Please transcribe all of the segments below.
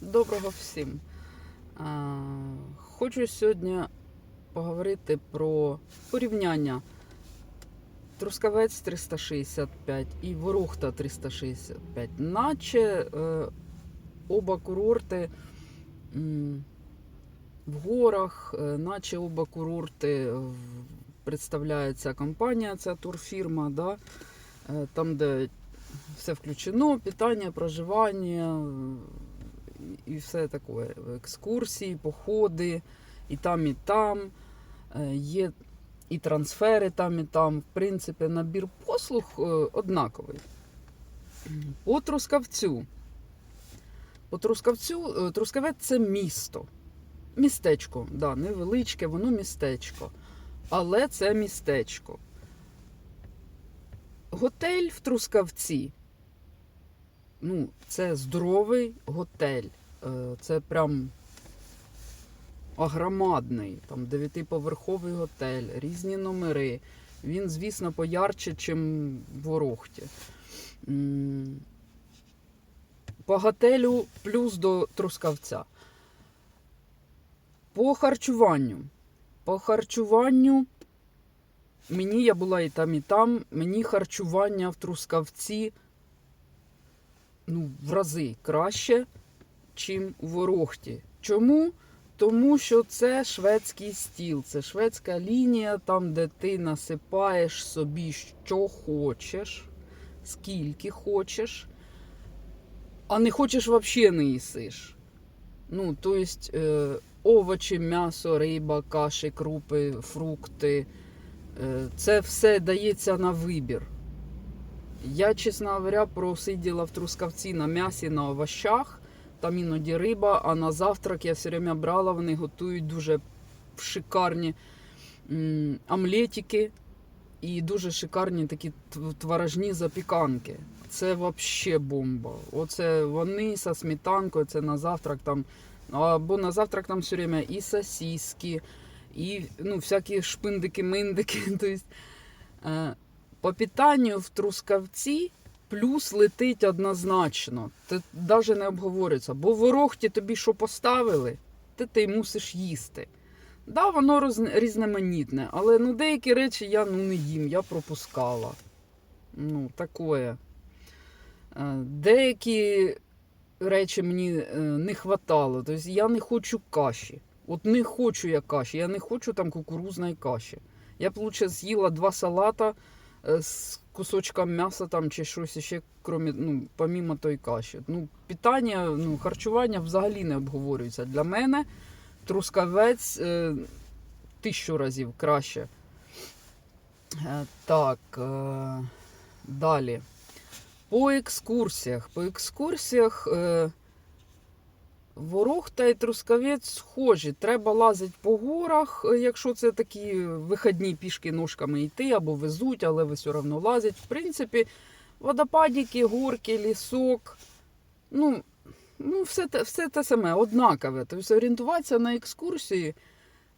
Доброго всім. Хочу сьогодні поговорити про порівняння Трускавець 365 і Ворохта 365. Наче е, оба курорти в горах, е, наче оба курорти в- представляє ця компанія, ця турфірма, да? е, там, де все включено, питання, проживання і все таке. Екскурсії, походи, і там, і там. Е, Є і трансфери там, і там. В принципі, набір послуг е, однаковий. По Трускавцю. По Трускавцю, е, Трускавець це місто. Містечко, да, невеличке, воно містечко. Але це містечко. Готель в Трускавці. Ну, це здоровий готель. Е, Це прям громадний, там дев'ятиповерховий готель, різні номери. Він, звісно, поярче, ніж в Ворохті. М, По готелю плюс до Трускавця. По харчуванню. По харчуванню мені я була і там, і там. Мені харчування в Трускавці ну, в рази краще, чим у Ворохті. Чому? Тому що це шведський стіл, це шведська лінія, там, де ти насипаєш собі, що хочеш, скільки хочеш, а не хочеш взагалі не їсиш. Ну, тобто, е, овочі, м'ясо, риба, каші, крупи, фрукти. Е, це все дається на вибір. Я, чесно говоря, просиділа в Трускавці на м'ясі, на овощах, там іноді риба, а на завтрак я все время брала, вони готують дуже шикарні омлетики і дуже шикарні такі творожні запіканки. Це взагалі бомба. Оце вони зі сметанкою, це на завтрак там. Або на завтрак там все время і сосиски, і ну, всякі шпиндики-миндики. Е, по питанню в Трускавці плюс летить однозначно. Це навіть не обговорюється. Бо в Ворохті тобі що поставили, ти ти мусиш їсти. Да, воно роз- різноманітне, але ну, деякі речі я ну, не їм, я пропускала. Ну, такое. Е, Деякі речі мені е, не хватало. Тобто я не хочу каші. От не хочу я каші, я не хочу там кукурузної каші. Я б лучше з'їла два салата е, з кусочком м'яса там чи щось ще, крім, ну, помімо той каші. Ну, питання, ну, харчування взагалі не обговорюється. Для мене трускавець е, тисячу разів краще. Е, так, е, далі. По екскурсіях. По екскурсіях е, Ворохта і Трускавець схожі. Треба лазити по горах, е, якщо це такі вихідні пішки ножками йти або везуть, але ви все одно лазять. В принципі, водопадики, горки, лісок. Ну, ну все, те, все те саме, однакове. Тобто орієнтуватися на екскурсії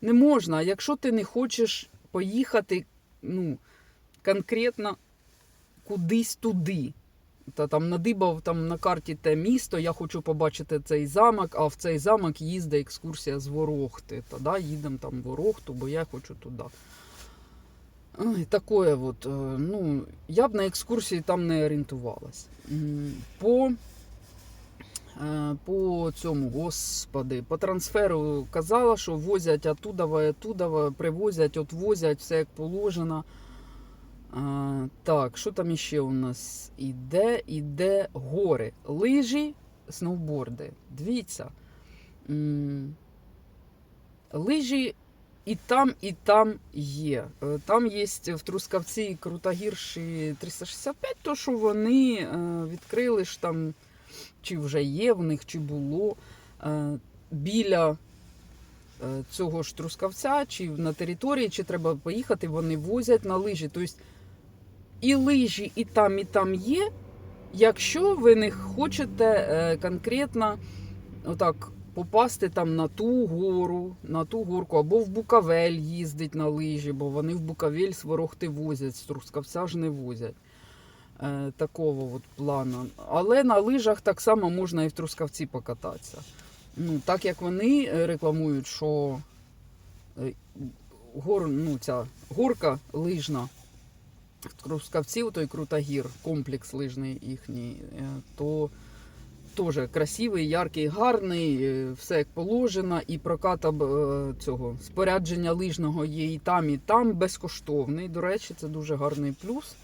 не можна, якщо ти не хочеш поїхати ну, конкретно кудись туди. Та там надибав там на карті те місто, я хочу побачити цей замок, а в цей замок їздить екскурсія з Ворохти. Тоді їдемо там в Ворохту, бо я хочу туди. Ой, такое от, е, ну, я б на екскурсії там не орієнтувалась. По, е, по цьому, господи, по трансферу казала, що возять оттуда, привозять, отвозять, все як положено. А, так, що там іще у нас іде? Іде гори, лижі, сноуборди. Дивіться. Лижі і там, і там є. Е, Там є в Трускавці крутогірші 365, то що вони е, відкрили ж там, чи вже є в них, чи було е, біля цього ж Трускавця, чи на території, чи треба поїхати, вони возять на лижі. Тобто і лижі, і там, і там є. Якщо ви не хочете е, конкретно отак попасти там на ту гору, на ту горку, або в Букавель їздить на лижі, бо вони в Букавель з Ворохти возять, з Трускавця ж не возять. е, такого от плану. Але на лижах так само можна і в Трускавці покататися. Ну, так як вони е, рекламують, що гор, ну, ця горка лижна в той Крутогір, комплекс лижний їхній, е, то теж красивий, яркий, гарний, е, все як положено, і прокат е, цього спорядження лижного є і там, і там безкоштовний. До речі, це дуже гарний плюс.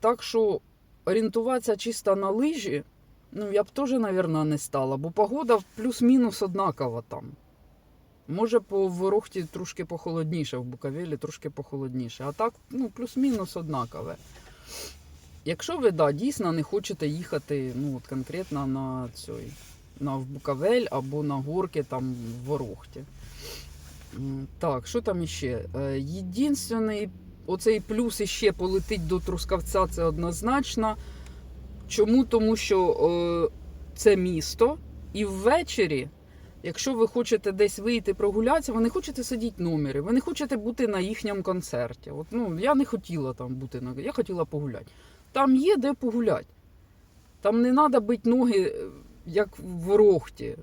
Так що орієнтуватися чисто на лижі, ну я б теж, мабуть, не стала, бо погода плюс-мінус однакова там. Може, по Ворохті трошки похолодніше, в Буковелі трошки похолодніше. А так, ну, плюс-мінус однакове. Якщо ви да, дійсно не хочете їхати ну, от конкретно на цей, на в Буковель або на горки там в Ворохті. Так, що там іще? Е, Єдинственний оцей плюс іще полетить до Трускавця, це однозначно. Чому? Тому що е, це місто, і ввечері, якщо ви хочете десь вийти прогулятися, ви не хочете сидіти в номері, ви не хочете бути на їхньому концерті. От, ну, я не хотіла там бути на я хотіла погуляти. Там є де погуляти. Там не треба бити ноги, е, як в Ворохті.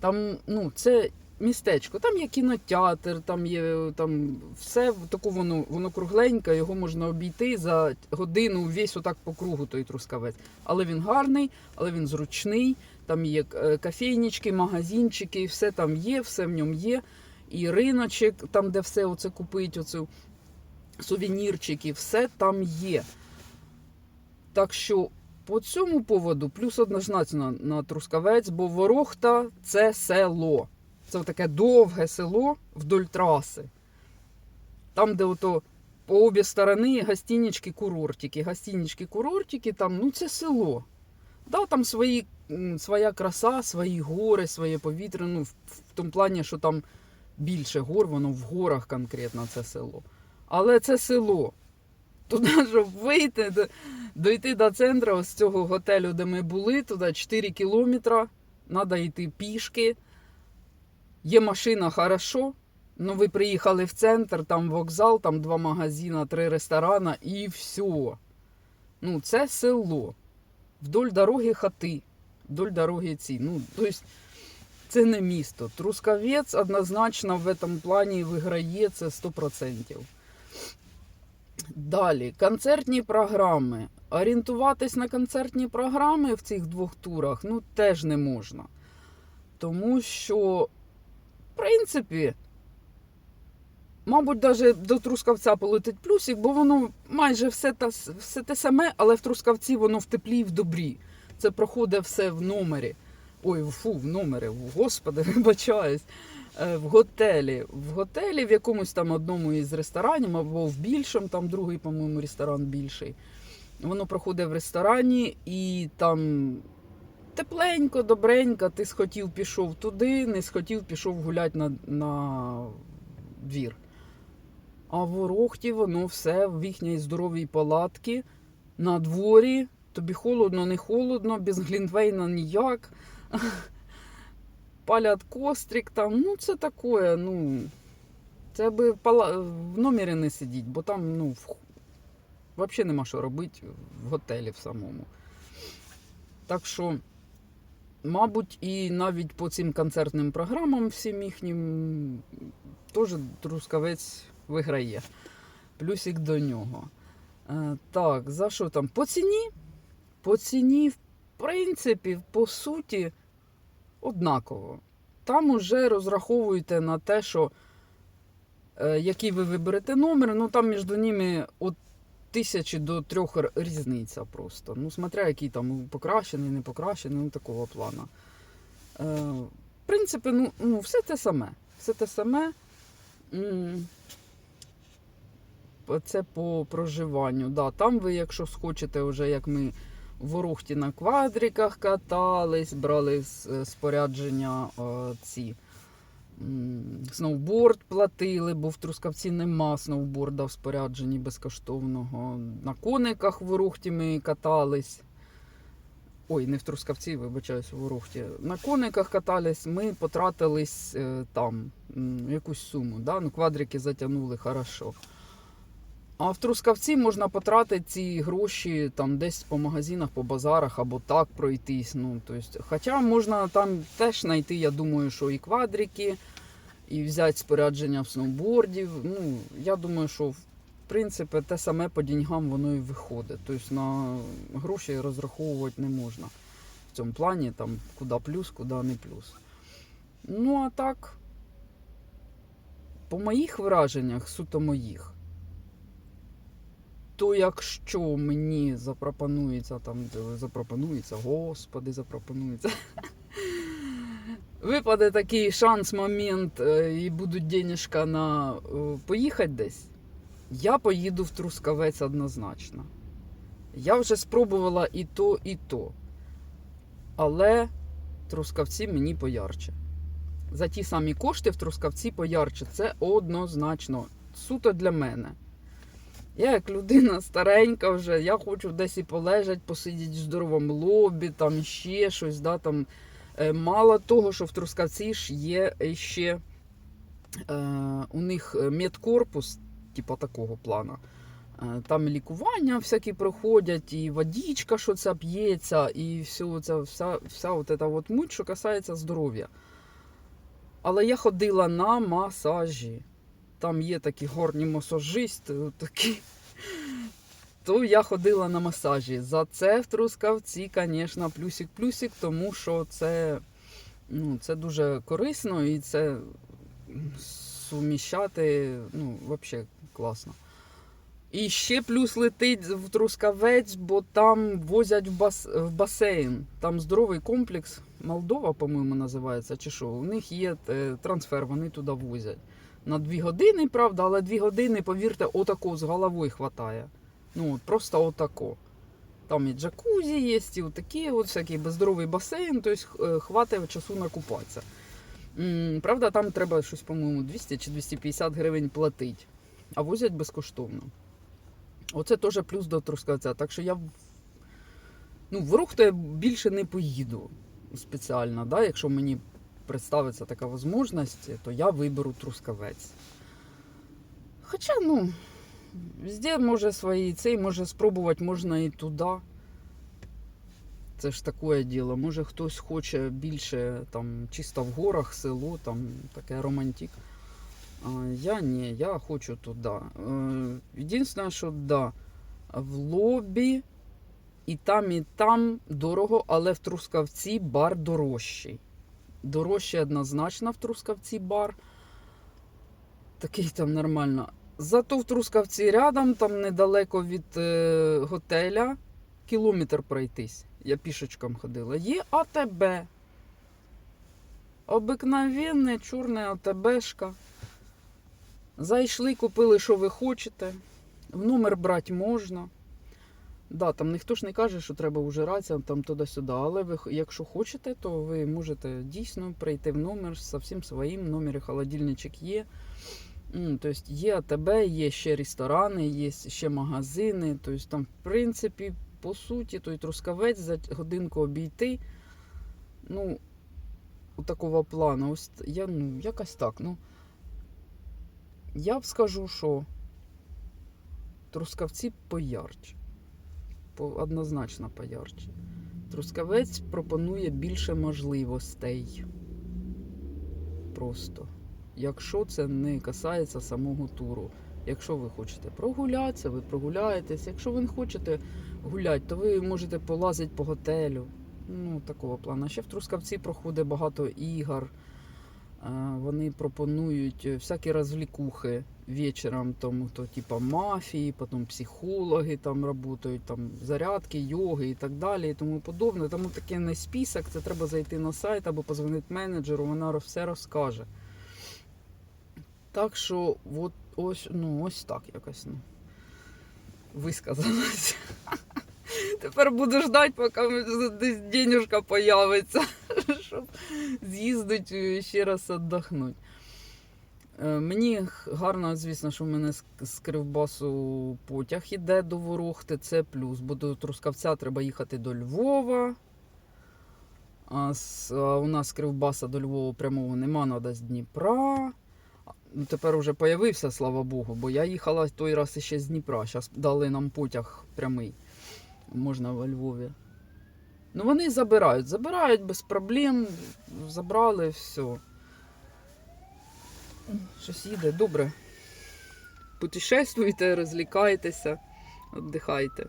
Там, ну, це містечко. Там є кінотеатр, там є там все таке воно, воно кругленьке, його можна обійти за годину весь отак по кругу той трускавець. Але він гарний, але він зручний. Там є е, кафейнички, магазинчики, все там є, все в ньому є. І риночок, там, де все оце купить, оцю сувенірчики, все там є. Так що по цьому поводу плюс однозначно на Трускавець, бо Ворохта це село. Це таке довге село вдоль траси. Там, де ото по обі сторони гостинички, курортики. Гостинички, курортики, там, ну це село. Да, там свої, своя краса, свої гори, своє повітря. Ну, в, в тому плані, що там більше гор, воно в горах конкретно це село. Але це село. Туди, щоб вийти, до- дойти до центру з цього готелю, де ми були, туди 4 кілометри. Треба йти пішки. Є машина хорошо. Ну, ви приїхали в центр, там вокзал, там два магазини, три ресторани і все. Ну, це село. Вдоль дороги хати, вдоль дороги ці. Ну, тобто, це не місто. Трускавець однозначно в цьому плані виграє це 100%. Далі, концертні програми. Орієнтуватись на концертні програми в цих двох турах ну, теж не можна. Тому що, в принципі, мабуть, навіть до Трускавця полетить плюсик, бо воно майже все, та, все те саме, але в Трускавці воно в теплі і в добрі. Це проходить все в номері. Ой, фу, в номері, господи, вибачаюсь. Е, В готелі. В готелі в якомусь там одному із ресторанів, або в більшому, там другий, по-моєму, ресторан більший. Воно проходить в ресторані і там тепленько, добренько, ти схотів, пішов туди, не схотів, пішов гуляти на, на двір. А в Ворохті воно все в їхній здоровій палатці, на дворі, тобі холодно, не холодно, без глінтвейна ніяк. Палять кострик там, ну це таке, ну. Це би в номері не сидіть, бо там, ну, взагалі нема що робити в готелі в самому. Так що, мабуть, і навіть по цим концертним програмам всім їхнім теж Трускавець виграє. Плюсик до нього. Е, так, за що там? По ціні? По ціні, в принципі, по суті, однаково. Там уже розраховуйте на те, що е, який ви виберете номер, ну там між ними від тисячі до трьох різниця просто. Ну, смотря який там покращений, не покращений, ну такого плану. Е, в принципі, ну, ну, все те саме. Все те саме. Це по проживанню. Да, там ви, якщо схочете, вже як ми в Ворохті на квадриках катались, брали е, спорядження е, ці. Сноуборд платили, бо в Трускавці нема сноуборда в спорядженні безкоштовного. На кониках в Ворохті ми катались. Ой, не в Трускавці, вибачаюсь, у Ворохті. На кониках катались, ми потратились е, там якусь суму. Да? Ну, квадрики затягнули хорошо. А в Трускавці можна потратити ці гроші там десь по магазинах, по базарах або так пройтись. Ну, то есть, хоча можна там теж знайти, я думаю, що і квадрики, і взяти спорядження в сноубордів. Ну, я думаю, що в принципі те саме по деньгам воно і виходить. Тобто на гроші розраховувати не можна. В цьому плані там куди плюс, куди не плюс. Ну, а так, по моїх враженнях, суто моїх, то якщо мені запропонується там, запропонується, господи, запропонується. Випаде такий шанс, момент, е, і будуть денежка на е, поїхати десь, я поїду в Трускавець однозначно. Я вже спробувала і то, і то. Але Трускавці мені поярче. За ті самі кошти в Трускавці поярче. Це однозначно. Суто для мене. Я як людина старенька вже, я хочу десь і полежать, посидіти в здоровому лобі, там ще щось. Да, там. Е, Мало того, що в Трускавці ж є ще е, у них медкорпус, типу такого плану. Е, Там лікування всякі проходять, і водичка, що це п'ється, і все це, вся, вся от ця от муть, що касається здоров'я. Але я ходила на масажі. Там є такі горні масажисти, такі. То я ходила на масажі. За це в Трускавці, звісно, плюсик-плюсик, тому що це, ну, це дуже корисно і це суміщати, ну, взагалі класно. І ще плюс летить в Трускавець, бо там возять в, бас... в басейн. Там здоровий комплекс. Молдова, по-моєму, називається, чи що. У них є е, трансфер, вони туди возять. На дві години, правда, але дві години, повірте, отако з головою хватає. Ну, просто отако. Там і джакузі є, і отакі, от всякий безздоровий басейн, тобто хватає часу накупатися. Правда, там треба щось, по-моєму, 200 чи 250 гривень платити, а возять безкоштовно. Оце теж плюс до Трускавця. Так що я ну, в рух то я більше не поїду спеціально. Да? Якщо мені представиться така можливість, то я виберу Трускавець. Хоча, ну, везде може свої цей, може спробувати можна і туди. Це ж таке діло. Може хтось хоче більше там чисто в горах, село, там таке романтик. А, я ні, я хочу туди. Е, Єдине, що да, в лобі і там, і там дорого, але в Трускавці бар дорожчий. Дорожчий однозначно в Трускавці бар. Такий там нормально. Зато в Трускавці рядом, там недалеко від е, готеля, кілометр пройтись. Я пішечком ходила. Є АТБ. Обикновенне чорне АТБшка. Зайшли, купили, що ви хочете. В номер брати можна. Да, там ніхто ж не каже, що треба ужиратися там туди-сюди. Але ви, якщо хочете, то ви можете дійсно прийти в номер з всім своїм. В номері холодильничок є. Тобто є АТБ, є ще ресторани, є ще магазини. Тобто там, в принципі, по суті, той трускавець за годинку обійти. Ну, у такого плану. Ось я, ну, якось так. Ну, я б скажу, що трускавці поярче. По, однозначно поярче. Трускавець пропонує більше можливостей. Просто. Якщо це не касається самого туру. Якщо ви хочете прогулятися, ви прогуляєтесь. Якщо ви не хочете гуляти, то ви можете полазити по готелю. Ну, такого плану. Ще в Трускавці проходить багато ігор. Вони пропонують е, всякі розвлікухи вечором, тому то типа мафії, потім психологи там працюють, там зарядки, йоги і так далі, і тому подобне. Тому таке не список, це треба зайти на сайт або позвонити менеджеру, вона все розкаже. Так що, от ось, ну, ось так якось. Ну, висказалась. Тепер буду ждати, поки десь денежка появиться, щоб з'їздити ще раз віддохнути. Е, Мені гарно, звісно, що в мене з- Кривбасу потяг іде до Ворохти, це плюс. Бо до Трускавця треба їхати до Львова. А у нас з Кривбаса до Львова прямого нема, треба з Дніпра. Ну, тепер уже появився, слава Богу, бо я їхала той раз іще з Дніпра. Зараз дали нам потяг прямий. Можна во Львові. Ну, вони забирають, забирають без проблем. Забрали, все. Щось їде, добре. Путешествуйте, розлікайтеся, віддихайте.